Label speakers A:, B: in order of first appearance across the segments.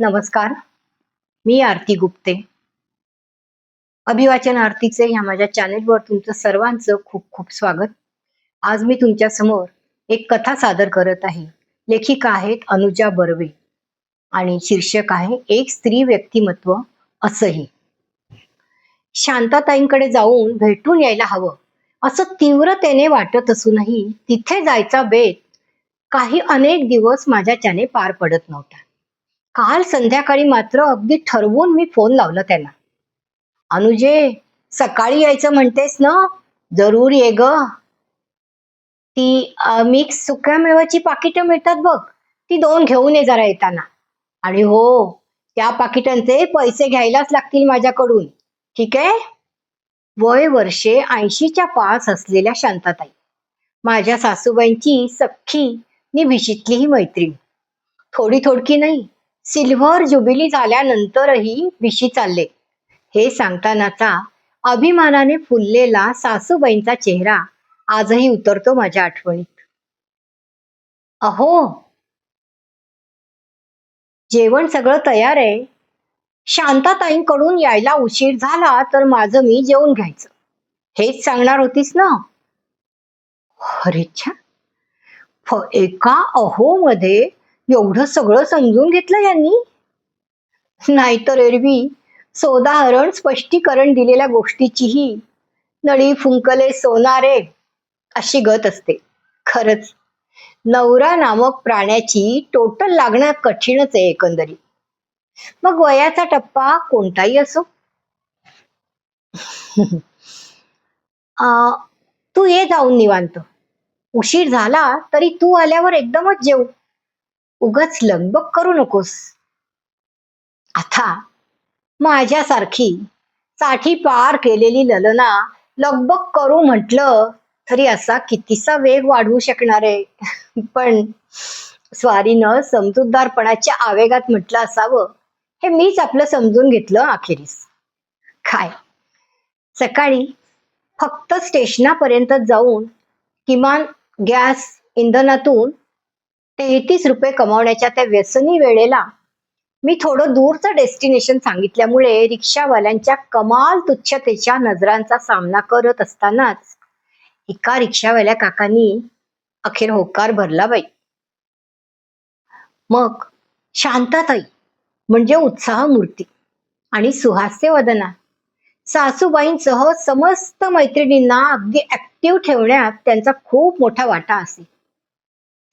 A: नमस्कार. मी आरती गुप्ते. अभिवाचन आरतीचे ह्या माझ्या चॅनेलवर तुमचं सर्वांचं खूप खूप स्वागत. आज मी तुमच्यासमोर एक कथा सादर करत आहे. लेखिका आहेत अनुजा बर्वे आणि शीर्षक आहे एक स्त्री व्यक्तिमत्व असंही. शांताताईंकडे जाऊन भेटून यायला हवं. असं तीव्रतेने वाटत असूनही तिथे जायचा बेत काही अनेक दिवस माझ्याच्याने पार पडत नव्हता. काल संध्याकाळी मात्र अगदी ठरवून मी फोन लावला त्यांना अनुजे सकाळी यायचं म्हणतेस ना? जरूर ये ग. ती मिक्स सुक्या मेवाची पाकिटं मिळतात बघ ती दोन घेऊन ये जरा येताना. आणि हो त्या पाकिटांचे पैसे घ्यायलाच लागतील माझ्याकडून. ठीक आहे? वय वर्षे ऐंशीच्या पास असलेल्या शांताताई. माझ्या सासूबाईंची सख्खी नि भिशीतली ही मैत्रीण. थोडी थोडकी नाही सिल्व्हर जुबिली झाल्यानंतरही विशी चालले. हे सांगतानाचा अभिमानाने फुललेला सासूबाईंचा चेहरा आजही उतरतो माझ्या आठवणीत. अहो जेवण सगळं तयार आहे. शांताताईंकडून यायला उशीर झाला तर माझं मी जेवून घ्यायचं. हेच सांगणार होतीस ना? अरेच्छा एका अहो मध्ये एवढं सगळं समजून घेतलं यांनी? नाहीतर एरवी सोदाहरण स्पष्टीकरण दिलेल्या गोष्टीचीही नळी फुंकले सोनारे अशी गत असते. खरंच नवरा नामक प्राण्याची टोटल लागणं कठीणच आहे एकंदरीत. मग वयाचा टप्पा कोणताही असो. तू ये जाऊन निवांत. उशीर झाला तरी तू आल्यावर एकदमच जेव. उगच लगबग करू नकोस. आता माझ्यासारखी साठी पार केलेली ललना लगबग करू म्हटलं तरी असा कितीसा वेग वाढवू शकणार आहे. पण स्वारीनं समजूतदारपणाच्या आवेगात म्हटलं असावं हे मीच आपलं समजून घेतलं अखेरीस. काय? सकाळी फक्त स्टेशनापर्यंत जाऊन किमान गॅस इंधनातून तेहतीस रुपये कमावण्याच्या त्या व्यसनी वेळेला मी थोडं दूरचं डेस्टिनेशन सांगितल्यामुळे रिक्षावाल्यांच्या कमाल तुच्छतेच्या नजरांचा सामना करत असतानाच एका रिक्षावाल्या काकांनी अखेर होकार भरला बाई. मग शांताताई म्हणजे उत्साह मूर्ती आणि सुहास्य वदना सासूबाईंसह समस्त मैत्रिणींना अगदी ऍक्टिव्ह ठेवण्यात त्यांचा खूप मोठा वाटा असे.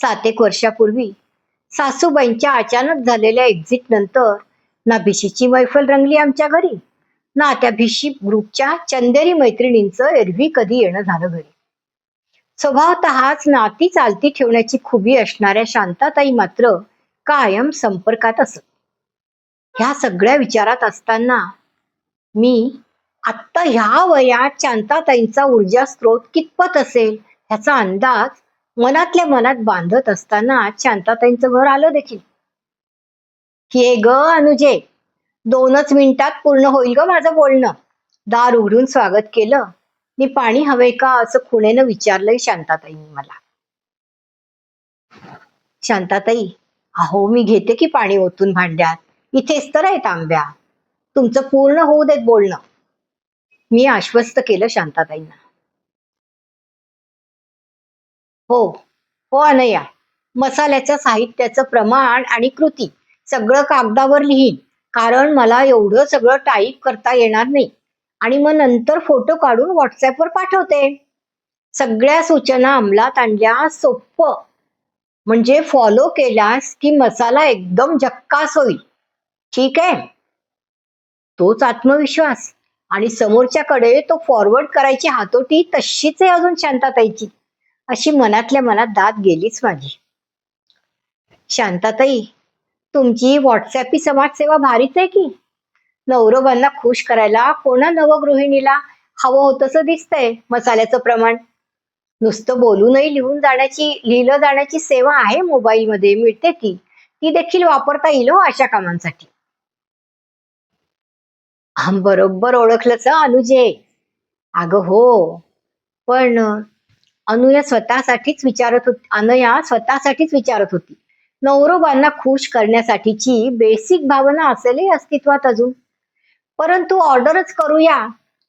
A: सात एक वर्षापूर्वी सासूबाईंच्या अचानक झालेल्या एक्झिट नंतर ना भिशीची मैफल रंगली आमच्या घरी. ना त्या भिशी ग्रुपच्या चंदेरी मैत्रिणींचं एरवी कधी येणं झालं घरी. स्वभावतःच नाती चालती ठेवण्याची खुबी असणाऱ्या शांताताई मात्र कायम संपर्कात असत. ह्या सगळ्या विचारात असताना मी आत्ता ह्या वयात शांताताईंचा ऊर्जा स्रोत कितपत असेल? ह्याचा अंदाज मनातल्या मनात बांधत असताना शांताताईंचं घर आलं देखील. हे ग अनुजे दोनच मिनिटात पूर्ण होईल ग माझं बोलणं. दार उघडून स्वागत केलं. मी पाणी हवे का असं खुणेनं विचारलंय शांताताईंनी मला. शांताताई अहो मी घेते की पाणी ओतून भांड्यात. इथेच तर आहेत आंब्या. तुमचं पूर्ण होऊ देत बोलणं. मी आश्वस्त केलं शांताताईंना. हो. हो अनया. मसाल्याच्या साहित्याचं प्रमाण आणि कृती सगळं कागदावर लिहीन. कारण मला एवढं सगळं टाईप करता येणार नाही. आणि मग नंतर फोटो काढून व्हॉट्सॲपवर पाठवते. सगळ्या सूचना अंमलात आणल्या सोपं. म्हणजे फॉलो केल्यास की मसाला एकदम झक्कास होईल. ठीक आहे? तोच आत्मविश्वास. आणि समोरच्याकडे तो फॉरवर्ड करायची हातोटी तशीच आहे अजून शांताताईची. अशी मनातल्या मनात दाद गेलीच माझी. शांताताई तुमची व्हॉट्सअपी समाजसेवा भारीच आहे की? नवरोबांना खुश करायला कोणा नवगृहिणीला हवं होतंसं दिसतंय मसाल्याचं प्रमाण? नुसतं बोलूनही लिहून जाण्याची लिहिलं जाण्याची सेवा आहे मोबाईलमध्ये मिळते ती. ती देखील वापरता येईल हो अशा कामांसाठी. बरोबर ओळखलंच अनुजे. अगं हो पण अनुया स्वतःसाठीच विचारत होती अनया स्वतःसाठीच विचारत होती. नवरोबांना खुश करण्यासाठीची बेसिक भावना असेलही अस्तित्वात अजून. परंतु ऑर्डरच करूया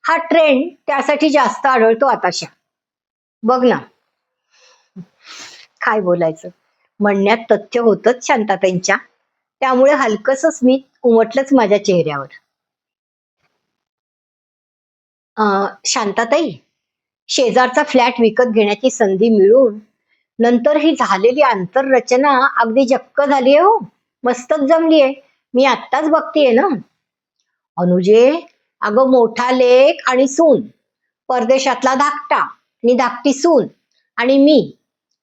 A: हा ट्रेंड त्यासाठी जास्त आढळतो आताशा. बघ ना. काय बोलायचं? म्हणण्यात तथ्य होतच शांताताईंच्या त्यामुळे हलकस स्मित उमटलंच माझ्या चेहऱ्यावर. अं, शांताताई? शेजारचा फ्लॅट विकत घेण्याची संधी मिळून नंतर ही झालेली आंतररचना अगदी जक्क झाली आहे हो. मस्तच जमली आहे मी आत्ताच बघतीये ना. अनुजे अगं मोठा लेख आणि सून. परदेशातला धाकटा आणि धाकटी सून आणि मी.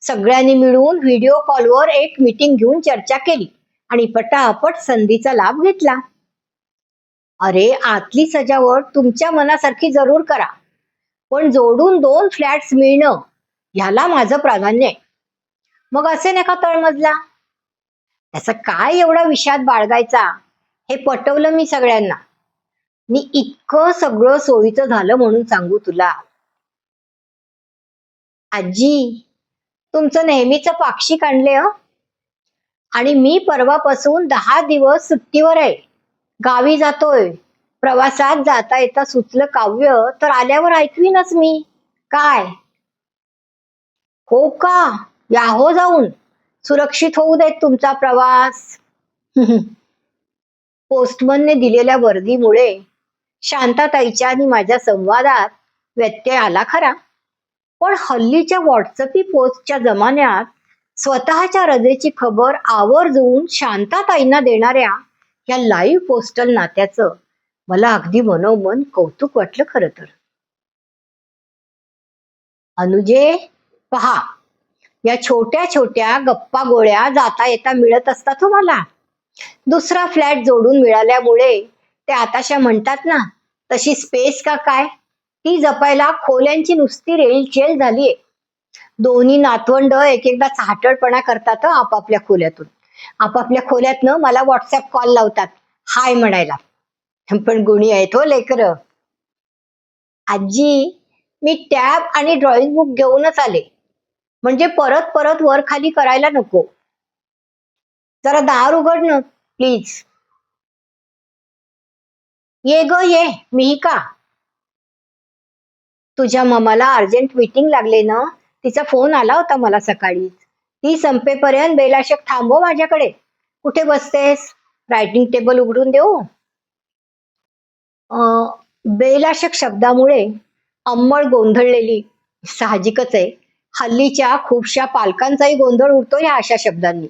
A: सगळ्यांनी मिळून व्हिडिओ कॉलवर एक मीटिंग घेऊन चर्चा केली आणि पटापट संधीचा लाभ घेतला. अरे आतली सजावट तुमच्या मनासारखी जरूर करा. पण जोडून दोन फ्लॅट्स मिळणं ह्याला माझं प्राधान्य आहे. मग असे नका तळमजला. त्याचा काय एवढा विषाद बाळगायचा हे पटवलं मी सगळ्यांना. मी इतकं सगळं सोयीचं झालं म्हणून सांगू तुला. आजी तुमचं नेहमीच पाक्षिक आणले हं? आणि मी परवापासून दहा दिवस सुट्टीवर आहे. गावी जातोय. प्रवासात जाता येता सुचलं काव्य तर आल्यावर ऐकवीनच मी. काय? हो का? या हो जाऊन. सुरक्षित होऊ देत तुमचा प्रवास. पोस्टमनने दिलेल्या वर्दीमुळे शांताताईच्या आणि माझ्या संवादात व्यत्यय आला खरा. पण हल्लीच्या व्हॉट्सअपी पोस्टच्या जमान्यात स्वतःच्या रजेची खबर आवर्जून शांताताईंना देणाऱ्या या लाईव्ह पोस्टल नात्याचं मला अगदी मनोमन कौतुक वाटलं खरं तर. अनुजे पहा या छोट्या छोट्या गप्पा गोळ्या जाता येता मिळत असतात हो मला. दुसरा फ्लॅट जोडून मिळाल्यामुळे ते आताशा म्हणतात ना तशी स्पेस का काय? ती जपायला खोल्यांची नुसती रेलचेल झालीये दोन्ही नातवंड एक एकदा चाहटळपणा करतात आपापल्या खोल्यातून. आपापल्या खोल्यातनं मला व्हॉट्सअप कॉल लावतात. हाय म्हणायला. पण गुणी आहेत हो लेकर. आजी मी टॅब आणि ड्रॉइंग बुक घेऊनच आले. म्हणजे परत परत वर खाली करायला नको. जरा दार उघड ना प्लीज ये ग ये. मी का? तुझ्या ममाला अर्जंट मीटिंग लागले ना? तिचा फोन आला होता मला सकाळी. ती संपेपर्यंत बेलाशक थांबव माझ्याकडे. कुठे बसतेस? रायटिंग टेबल उघडून देऊ? अं, बेलाशक शब्दामुळे अंमळ गोंधळलेली साहजिकच आहे. हल्लीच्या खूपशा पालकांचाही गोंधळ उडतो ह्या अशा शब्दांनी.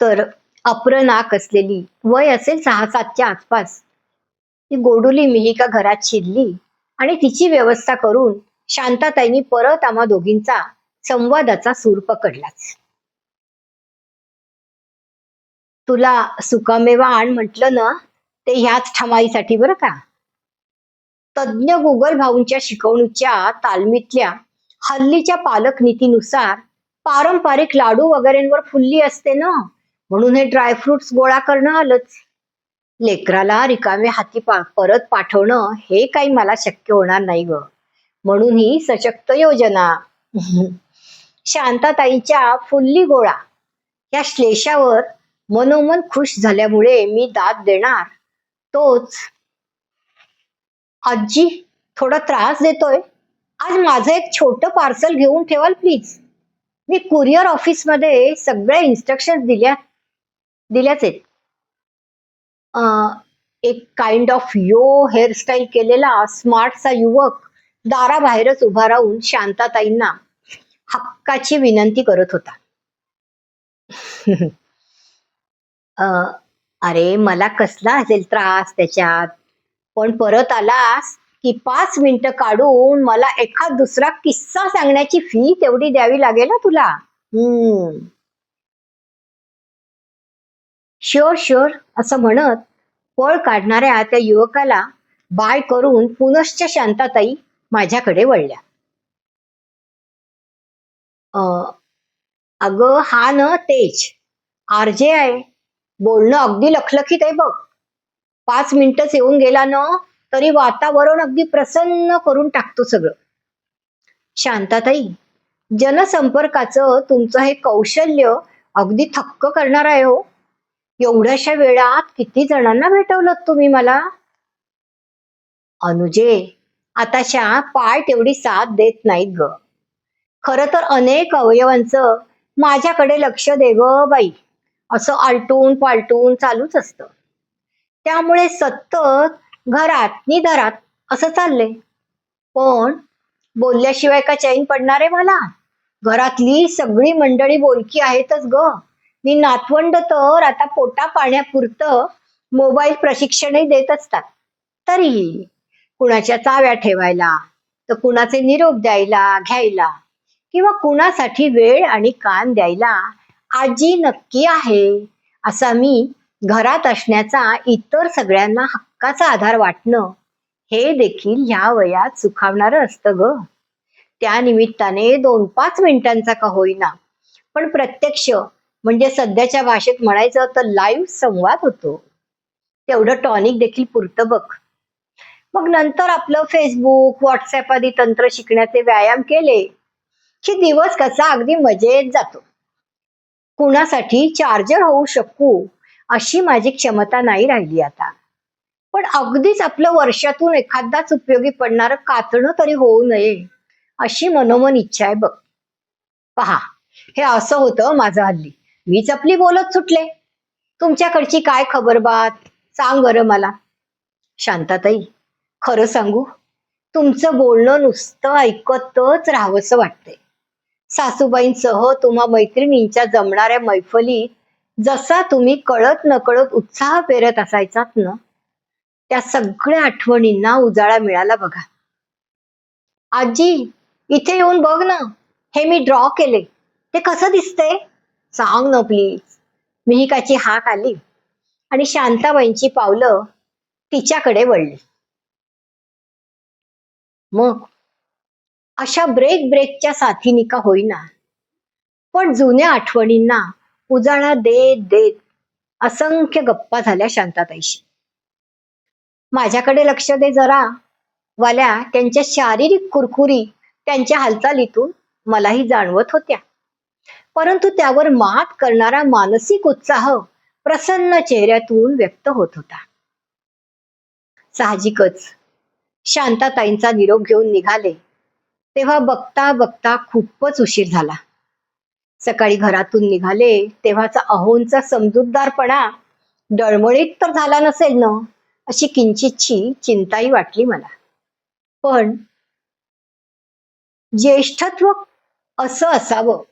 A: तर अप्रनाक असलेली वय असेल सहा सातच्या आसपास ती गोडुली मिहिका घरात शिरली आणि तिची व्यवस्था करून शांताताईंनी परत आम्हा दोघींचा संवादाचा सूर पकडलाच. तुला सुकामेवा आण म्हटलं ना ते ह्याच ठमाईसाठी बरं का. तज्ज्ञ गुगल भाऊंच्या शिकवणीच्या तालमीतल्या हल्लीच्या पालक नीतीनुसार पारंपरिक लाडू वगैरेंवर फुल्ली असते ना. म्हणून हे ड्रायफ्रुट्स गोळा करणं आलंच. लेकराला रिकामे हाती पा परत पाठवणं हे काही मला शक्य होणार नाही ग. म्हणून ही सशक्त योजना. शांताताईच्या फुल्ली गोळा. या श्लेषावर मनोमन खुश झाल्यामुळे मी दाद देणार. तोच. आजी थोडा त्रास देतोय. आज माझं एक छोट पार्सल घेऊन ठेवाल प्लीज मी कुरिअर ऑफिसमध्ये सगळ्या इन्स्ट्रक्शन दिल्या दिल्याच आहेत. एक काइंड ऑफ यो हेअरस्टाईल केलेला स्मार्टचा युवक दाराबाहेरच उभा राहून शांताताईंना हक्काची विनंती करत होता. अं, अरे मला कसला असेल त्रास त्याच्यात? पण परत आलास की पाच मिनिटं काढून मला एखाद दुसरा किस्सा सांगण्याची फी तेवढी द्यावी लागेल ना तुला? हम्म. शुअर शुअर असं म्हणत पळ काढणाऱ्या त्या युवकाला बाय करून पुनश्च शांताताई माझ्याकडे वळल्या. अं, हा न तेज. आरजे आहे बोलणं अगदी लखलखीत आहे बघ. पाच मिनिटच येऊन गेला ना तरी वातावरण अगदी प्रसन्न करून टाकतो सगळं. शांताताई जनसंपर्काचं तुमचं हे कौशल्य अगदी थक्क करणार आहे हो. एवढ्याशा वेळात किती जणांना भेटवलं तुम्ही मला? अनुजे आताशा पाय तेवढी साथ देत नाहीत ग. खर तर अनेक अवयवांचं माझ्याकडे लक्ष दे ग बाई. असं आलटून पालटून चालूच असतं. त्यामुळे सतत घरात नि दारात असं चाललंय. पण बोलल्याशिवाय का चैन पडणार आहे मला? घरातली सगळी मंडळी बोलकी आहेतच ग. मी नातवंड तर आता पोटा पाण्यापुरतं मोबाईल प्रशिक्षणही देत असतात. तरीही कुणाच्या चाव्या ठेवायला तर कुणाचे निरोप द्यायला घ्यायला किंवा कुणासाठी वेळ आणि कान द्यायला आजी नक्की आहे असा मी घरात असण्याचा इतर सगळ्यांना हक्काचा आधार वाटणं हे देखील ह्या वयात सुखावणार असतं ग. त्या निमित्ताने दोन पाच मिनिटांचा का होईना. पण प्रत्यक्ष म्हणजे सध्याच्या भाषेत म्हणायचं तर लाईव्ह संवाद होतो. तेवढं टॉनिक देखील पुरतं बघ. मग नंतर आपलं फेसबुक व्हॉट्सअप आदी तंत्र शिकण्याचे व्यायाम केले की दिवस कसा अगदी मजेत जातो. कुणासाठी चार्जर होऊ शकू अशी माझी क्षमता नाही राहिली आता. पण अगदीच आपलं वर्षातून एखादाच उपयोगी पडणारं कातणं तरी होऊ नये अशी मनोमन इच्छा आहे बघ. पहा हे असं होतं माझं हल्ली. मीच आपली बोलत सुटले. तुमच्याकडची काय खबर बात सांग बरं मला. शांताताई खरं सांगू तुमचं बोलणं नुसतं ऐकतच राहावंसं वाटतंय. सासूबाईंसह तुम्हा मैत्रिणींच्या जमणाऱ्या मैफलीत जसा तुम्ही कळत नकळत उत्साह पेरत असायचात ना त्या सगळ्या आठवणींना उजाळा मिळाला बघा. आजी इथे येऊन बघ ना हे मी ड्रॉ केले. ते कसं दिसतंय? सांग ना प्लीज मिहिकाची हाक आली आणि शांताबाईंची पावलं तिच्याकडे वळली. मग अशा ब्रेक ब्रेकच्या साथीनी का होईना. पण जुन्या आठवणींना उजाळा देत देत असंख्य गप्पा झाल्या शांताताईशी. माझ्याकडे लक्ष दे जरा वाल्या त्यांच्या शारीरिक कुरकुरी त्यांच्या हालचालीतून मलाही जाणवत होत्या. परंतु त्यावर मात करणारा मानसिक उत्साह प्रसन्न चेहऱ्यातून व्यक्त होत होता. साहजिकच शांताताईंचा निरोप घेऊन निघाले. तेव्हा बघता बघता खूपच उशीर झाला. सकाळी घरातून निघाले तेव्हाचा अहोंचा समजूतदारपणा डळमळीत तर झाला नसेल ना अशी किंचितची चिंताही वाटली मला. पण ज्येष्ठत्व असं असावं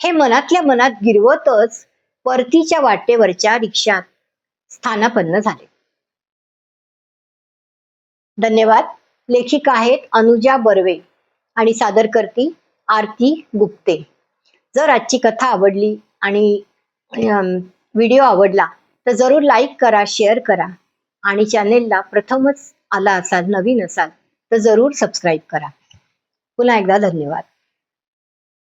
A: हे मनातल्या मनात गिरवतच परतीच्या वाटेवरच्या रिक्षात स्थानापन्न झाले. धन्यवाद. लेखिका आहेत अनुजा बर्वे. आणि सादरकर्ती आरती गुप्ते. जर आजची कथा आवडली आणि व्हिडिओ आवडला तर जरूर लाईक करा शेअर करा आणि चॅनेलला प्रथमच आला असाल नवीन असाल तर जरूर सबस्क्राईब करा. पुन्हा एकदा धन्यवाद.